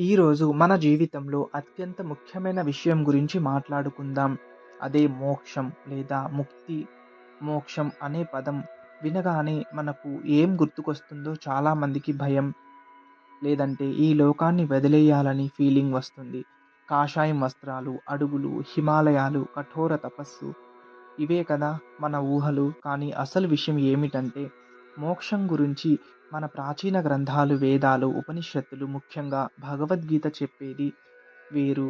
ఈరోజు మన జీవితంలో అత్యంత ముఖ్యమైన విషయం గురించి మాట్లాడుకుందాం. అదే మోక్షం లేదా ముక్తి. మోక్షం అనే పదం వినగానే మనకు ఏం గుర్తుకొస్తుందో చాలామందికి భయం. లేదంటే ఈ లోకాన్ని వదిలేయాలని ఫీలింగ్ వస్తుంది. కాషాయం వస్త్రాలు, అడవులు, హిమాలయాలు, కఠోర తపస్సు ఇవే కదా మన ఊహలు. కానీ అసలు విషయం ఏమిటంటే మోక్షం గురించి మన ప్రాచీన గ్రంథాలు, వేదాలు, ఉపనిషత్తులు ముఖ్యంగా భగవద్గీత చెప్పేది వేరు.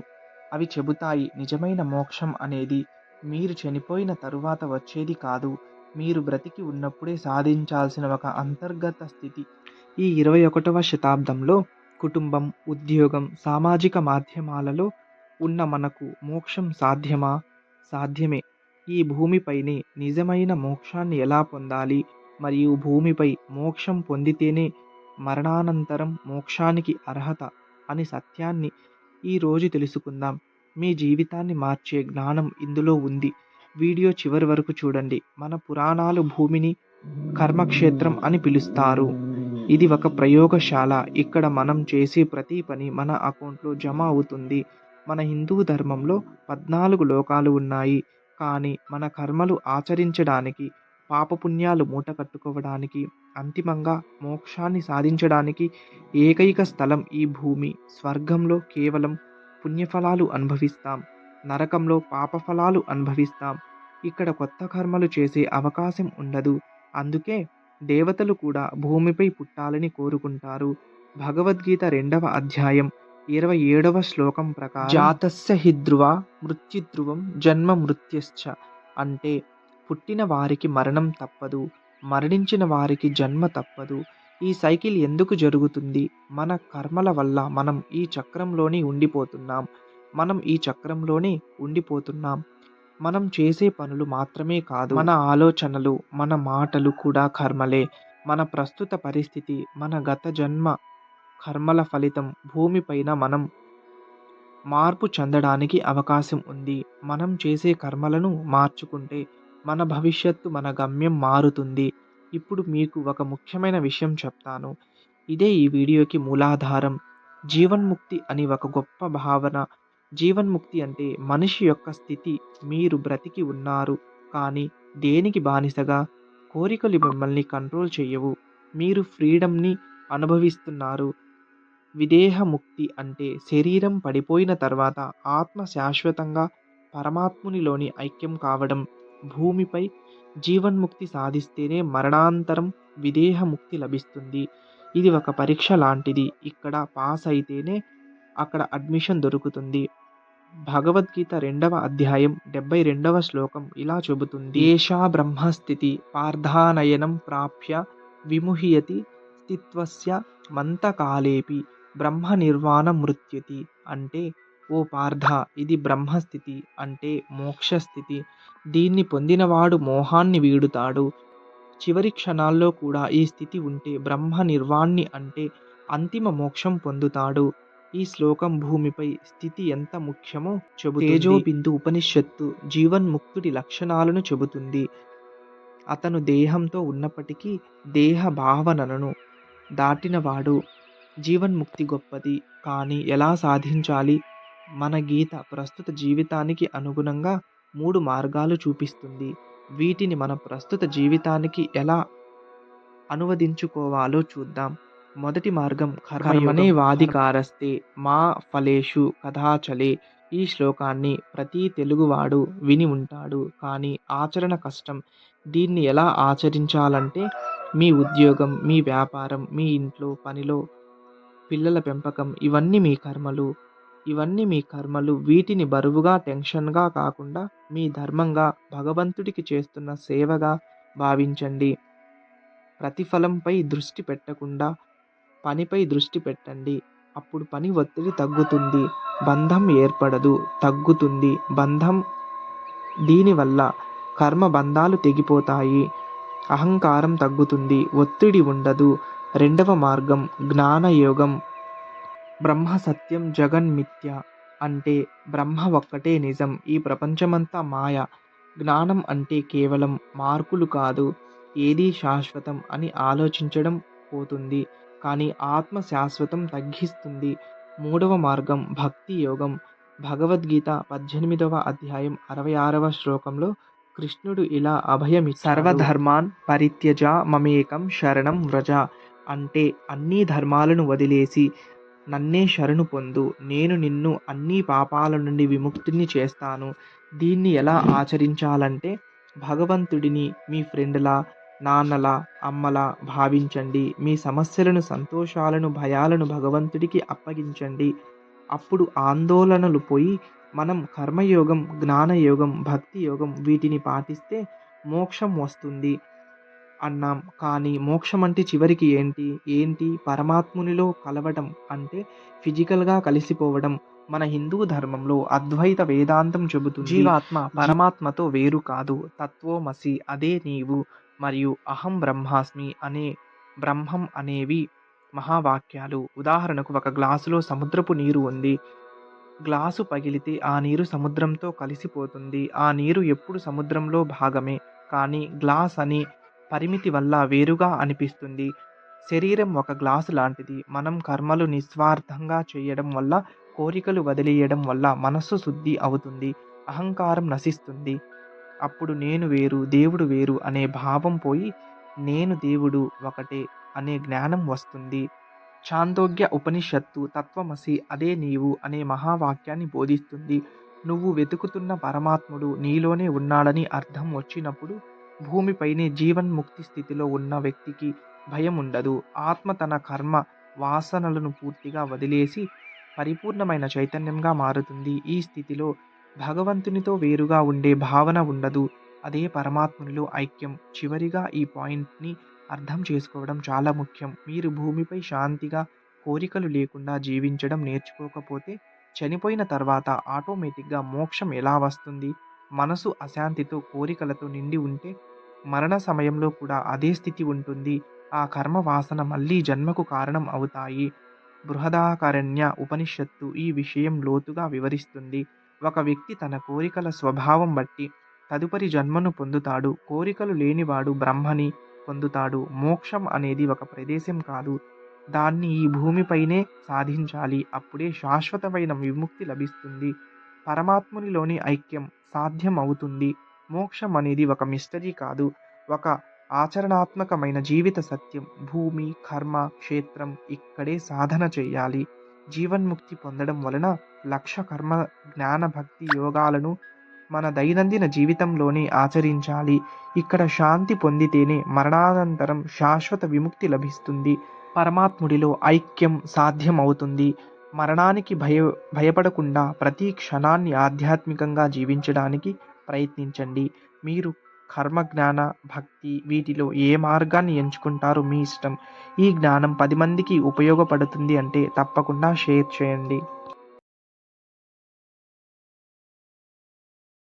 అవి చెబుతాయి నిజమైన మోక్షం అనేది మీరు చనిపోయిన తరువాత వచ్చేది కాదు. మీరు బ్రతికి ఉన్నప్పుడే సాధించాల్సిన ఒక అంతర్గత స్థితి. ఈ ఇరవై ఒకటవ శతాబ్దంలో కుటుంబం, ఉద్యోగం, సామాజిక మాధ్యమాలలో ఉన్న మనకు మోక్షం సాధ్యమా? సాధ్యమే. ఈ భూమిపైనే నిజమైన మోక్షాన్ని ఎలా పొందాలి? మరియు భూమిపై మోక్షం పొందితేనే మరణానంతరం మోక్షానికి అర్హత అని సత్యాన్ని ఈరోజు తెలుసుకుందాం. మీ జీవితాన్ని మార్చే జ్ఞానం ఇందులో ఉంది. వీడియో చివరి వరకు చూడండి. మన పురాణాలు భూమిని కర్మక్షేత్రం అని పిలుస్తారు. ఇది ఒక ప్రయోగశాల. ఇక్కడ మనం చేసే ప్రతి పని మన అకౌంట్లో జమ అవుతుంది. మన హిందూ ధర్మంలో పద్నాలుగు లోకాలు ఉన్నాయి. కానీ మన కర్మలు ఆచరించడానికి, పాపపుణ్యాలు మూటకట్టుకోవడానికి, అంతిమంగా మోక్షాన్ని సాధించడానికి ఏకైక స్థలం ఈ భూమి. స్వర్గంలో కేవలం పుణ్యఫలాలు అనుభవిస్తాం. నరకంలో పాపఫలాలు అనుభవిస్తాం. ఇక్కడ కొత్త కర్మలు చేసే అవకాశం ఉండదు. అందుకే దేవతలు కూడా భూమిపై పుట్టాలని కోరుకుంటారు. భగవద్గీత రెండవ అధ్యాయం ఇరవై ఏడవ శ్లోకం ప్రకారం జాతస్య హిద్రువ మృత్యుధ్రువం జన్మ మృత్యశ్చ అంటే పుట్టిన వారికి మరణం తప్పదు. మరణించిన వారికి జన్మ తప్పదు. ఈ సైకిల్ ఎందుకు జరుగుతుంది? మన కర్మల వల్ల మనం ఈ చక్రంలోనే ఉండిపోతున్నాం. మనం ఈ చక్రంలోనే ఉండిపోతున్నాం. మనం చేసే పనులు మాత్రమే కాదు. మన ఆలోచనలు, మన మాటలు కూడా కర్మలే. మన ప్రస్తుత పరిస్థితి మన గత జన్మ కర్మల ఫలితం. భూమిపైన మనం మార్పు చెందడానికి అవకాశం ఉంది. మనం చేసే కర్మలను మార్చుకుంటే మన భవిష్యత్తు, మన గమ్యం మారుతుంది. ఇప్పుడు మీకు ఒక ముఖ్యమైన విషయం చెప్తాను. ఇదే ఈ వీడియోకి మూలాధారం. జీవన్ముక్తి అని ఒక గొప్ప భావన. జీవన్ముక్తి అంటే మనిషి యొక్క స్థితి. మీరు బ్రతికి ఉన్నారు. కానీ దేనికి బానిసగా? కోరికలు మిమ్మల్ని కంట్రోల్ చేయవు. మీరు ఫ్రీడమ్‌ని అనుభవిస్తున్నారు. విదేహముక్తి అంటే శరీరం పడిపోయిన తర్వాత ఆత్మ శాశ్వతంగా పరమాత్మునిలోని ఐక్యం కావడం. భూమిపై జీవన్ముక్తి సాధిస్తేనే మరణానంతరం విదేహముక్తి లభిస్తుంది. ఇది ఒక పరీక్ష లాంటిది. ఇక్కడ పాస్ అయితేనే అక్కడ అడ్మిషన్ దొరుకుతుంది. భగవద్గీత రెండవ అధ్యాయం డెబ్బై రెండవ శ్లోకం ఇలా చెబుతుంది. ఏషా బ్రహ్మస్థితి పార్థానయనం ప్రాప్య విముహ్యతి స్థిత్వస్య మంతకాలేపి బ్రహ్మనిర్వాణమృత్యతి అంటే ఓ పార్థ ఇది బ్రహ్మస్థితి అంటే మోక్షస్థితి. దీన్ని పొందినవాడు మోహాన్ని వీడుతాడు. చివరి క్షణాల్లో కూడా ఈ స్థితి ఉంటే బ్రహ్మ నిర్వాణ్ణి అంటే అంతిమ మోక్షం పొందుతాడు. ఈ శ్లోకం భూమిపై స్థితి ఎంత ముఖ్యమో చెబు తేజోబిందు ఉపనిషత్తు జీవన్ముక్తుడి లక్షణాలను చెబుతుంది. అతను దేహంతో ఉన్నప్పటికీ దేహ భావనలను దాటినవాడు. జీవన్ముక్తి గొప్పది. కానీ ఎలా సాధించాలి? మన గీత ప్రస్తుత జీవితానికి అనుగుణంగా మూడు మార్గాలు చూపిస్తుంది. వీటిని మన ప్రస్తుత జీవితానికి ఎలా అనువదించుకోవాలో చూద్దాం. మొదటి మార్గం కర్మనే వాధి కారస్తే మా ఫలేషు కథాచలే ఈ శ్లోకాన్ని ప్రతి తెలుగువాడు విని ఉంటాడు. కానీ ఆచరణ కష్టం. దీన్ని ఎలా ఆచరించాలంటే మీ ఉద్యోగం, మీ వ్యాపారం, మీ ఇంట్లో పనిలో పిల్లల పెంపకం ఇవన్నీ మీ కర్మలు. ఇవన్నీ మీ కర్మలు. వీటిని బరువుగా, టెన్షన్‌గా కాకుండా మీ ధర్మంగా, భగవంతుడికి చేస్తున్న సేవగా భావించండి. ప్రతిఫలంపై దృష్టి పెట్టకుండా పనిపై దృష్టి పెట్టండి. అప్పుడు పని ఒత్తిడి తగ్గుతుంది. బంధం ఏర్పడదు. తగ్గుతుంది బంధం. దీనివల్ల కర్మ బంధాలు తెగిపోతాయి. అహంకారం తగ్గుతుంది. ఒత్తిడి ఉండదు. రెండవ మార్గం జ్ఞానయోగం. బ్రహ్మ సత్యం జగన్ మిథ్య అంటే బ్రహ్మ ఒక్కటే నిజం. ఈ ప్రపంచమంతా మాయ. జ్ఞానం అంటే కేవలం మార్కులు కాదు. ఏది శాశ్వతం అని ఆలోచించడం పోతుంది. కానీ ఆత్మ శాశ్వతం తగ్గిస్తుంది. మూడవ మార్గం భక్తి యోగం భగవద్గీత పద్దెనిమిదవ అధ్యాయం అరవై ఆరవ శ్లోకంలో కృష్ణుడు ఇలా అభయమి సర్వధర్మాన్ పరిత్యజ మమేకం శరణం వ్రజ అంటే అన్ని ధర్మాలను వదిలేసి నన్నే శరణు పొందు. నేను నిన్ను అన్ని పాపాల నుండి విముక్తిని చేస్తాను. దీన్ని ఎలా ఆచరించాలంటే భగవంతుడిని మీ ఫ్రెండ్లా నాన్నలా అమ్మలా భావించండి. మీ సమస్యలను సంతోషాలను భయాలను భగవంతుడికి అప్పగించండి. అప్పుడు ఆందోళనలు పోయి మనం కర్మయోగం జ్ఞానయోగం భక్తి యోగం వీటిని పాటిస్తే మోక్షం వస్తుంది. అన్నాం. కానీ మోక్షం అంటే చివరికి ఏంటి? ఏంటి? పరమాత్మునిలో కలవడం అంటే ఫిజికల్గా కలిసిపోవడం. మన హిందూ ధర్మంలో అద్వైత వేదాంతం చెబుతుంది. జీవాత్మ పరమాత్మతో వేరు కాదు. తత్వమసి అదే నీవు మరియు అహం బ్రహ్మాస్మి అనే బ్రహ్మం అనేవి మహావాక్యాలు. ఉదాహరణకు ఒక గ్లాసులో సముద్రపు నీరు ఉంది. గ్లాసు పగిలితే ఆ నీరు సముద్రంతో కలిసిపోతుంది. ఆ నీరు ఎప్పుడు సముద్రంలో భాగమే. కానీ గ్లాస్ అని పరిమితి వల్ల వేరుగా అనిపిస్తుంది. శరీరం ఒక గ్లాసు లాంటిది. మనం కర్మలు నిస్వార్థంగా చేయడం వల్ల కోరికలు వదిలేయడం వల్ల మనస్సు శుద్ధి అవుతుంది. అహంకారం నశిస్తుంది. అప్పుడు నేను వేరు దేవుడు వేరు అనే భావం పోయి నేను దేవుడు ఒకటే అనే జ్ఞానం వస్తుంది. చాందోగ్య ఉపనిషత్తు తత్వమసి అదే నీవు అనే మహావాక్యాన్ని బోధిస్తుంది. నువ్వు వెతుకుతున్న పరమాత్ముడు నీలోనే ఉన్నాడని అర్థం వచ్చినప్పుడు భూమిపైనే జీవన్ముక్తి స్థితిలో ఉన్న వ్యక్తికి భయం ఉండదు ఆత్మ తన కర్మ వాసనలను పూర్తిగా వదిలేసి పరిపూర్ణమైన చైతన్యంగా మారుతుంది. ఈ స్థితిలో భగవంతునితో వేరుగా ఉండే భావన ఉండదు. అదే పరమాత్మునిలో ఐక్యం. చివరిగా ఈ పాయింట్ని అర్థం చేసుకోవడం చాలా ముఖ్యం. మీరు భూమిపై శాంతిగా కోరికలు లేకుండా జీవించడం నేర్చుకోకపోతే చనిపోయిన తర్వాత ఆటోమేటిక్గా మోక్షం ఎలా వస్తుంది? మనసు అశాంతితో కోరికలతో నిండి ఉంటే మరణ సమయంలో కూడా అదే స్థితి ఉంటుంది. ఆ కర్మ వాసన మళ్ళీ జన్మకు కారణం అవుతాయి. బృహదాకరణ్య ఉపనిషత్తు ఈ విషయం లోతుగా వివరిస్తుంది. ఒక వ్యక్తి తన కోరికల స్వభావం బట్టి తదుపరి జన్మను పొందుతాడు. కోరికలు లేనివాడు బ్రహ్మని పొందుతాడు. మోక్షం అనేది ఒక ప్రదేశం కాదు. దాన్ని ఈ భూమిపైనే సాధించాలి. అప్పుడే శాశ్వతమైన విముక్తి లభిస్తుంది. పరమాత్మునిలోని ఐక్యం సాధ్యం అవుతుంది మోక్షం అనేది ఒక మిస్టరీ కాదు. ఒక ఆచరణాత్మకమైన జీవిత సత్యం. భూమి కర్మ క్షేత్రం ఇక్కడే సాధన చేయాలి. జీవన్ముక్తి పొందడం వలన లక్ష కర్మ జ్ఞాన భక్తి యోగాలను మన దైనందిన జీవితంలోనే ఆచరించాలి. ఇక్కడ శాంతి పొందితేనే మరణానంతరం శాశ్వత విముక్తి లభిస్తుంది. పరమాత్ముడిలో ఐక్యం సాధ్యం అవుతుంది మరణానికి భయ భయపడకుండా ప్రతి క్షణాన్ని ఆధ్యాత్మికంగా జీవించడానికి ప్రయత్నించండి. మీరు కర్మ జ్ఞాన భక్తి వీటిలో ఏ మార్గాన్ని ఎంచుకుంటారో మీ ఇష్టం. ఈ జ్ఞానం పది మందికి ఉపయోగపడుతుంది అంటే తప్పకుండా షేర్ చేయండి.